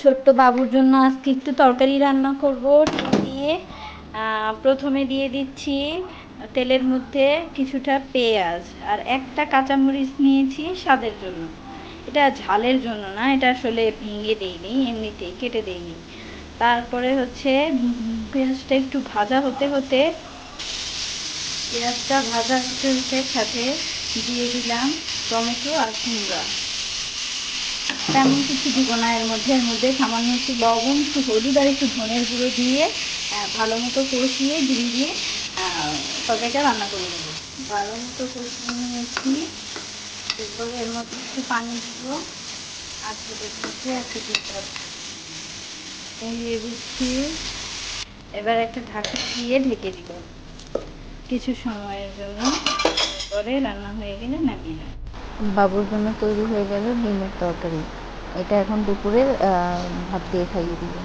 ছোট্ট বাবুর জন্য আজকে একটু তরকারি রান্না করব দিয়ে। প্রথমে দিয়ে দিচ্ছি তেলের মধ্যে কিছুটা পেঁয়াজ আর একটা কাঁচামরিচ নিয়েছি স্বাদের জন্য। এটা ঝালের জন্য না, এটা আসলে ভেঙে দেইনি, এমনিতেই কেটে দেইনি। তারপরে হচ্ছে পেঁয়াজটা একটু ভাজা হতে হতে পেঁয়াজটা ভাজা হতে হতে সাথে দিয়ে দিলাম টমেটো আর কুমড়া। তেমন কিছু দিব না এর মধ্যে এর মধ্যে সামান্য একটু লবণ একটু হলুদ আর একটু ধনের গুঁড়ো দিয়ে ভালো মতো কষিয়ে দিয়ে আহ, তরকারিটা রান্না করে দেবো ভালো মতো কষিয়ে নিয়েছি। এরপরে এর মধ্যে একটু পানি দিব। আর এবার একটা ঢাকা দিয়ে ঢেকে দিব। কিছু সময়ের জন্য। পরে রান্না হয়ে গেলে নামিয়ে বাবুর জন্য তৈরি হয়ে গেল ডিমের তরকারি। এটা এখন দুপুরে ভাত দিয়ে খাইয়ে দিবে।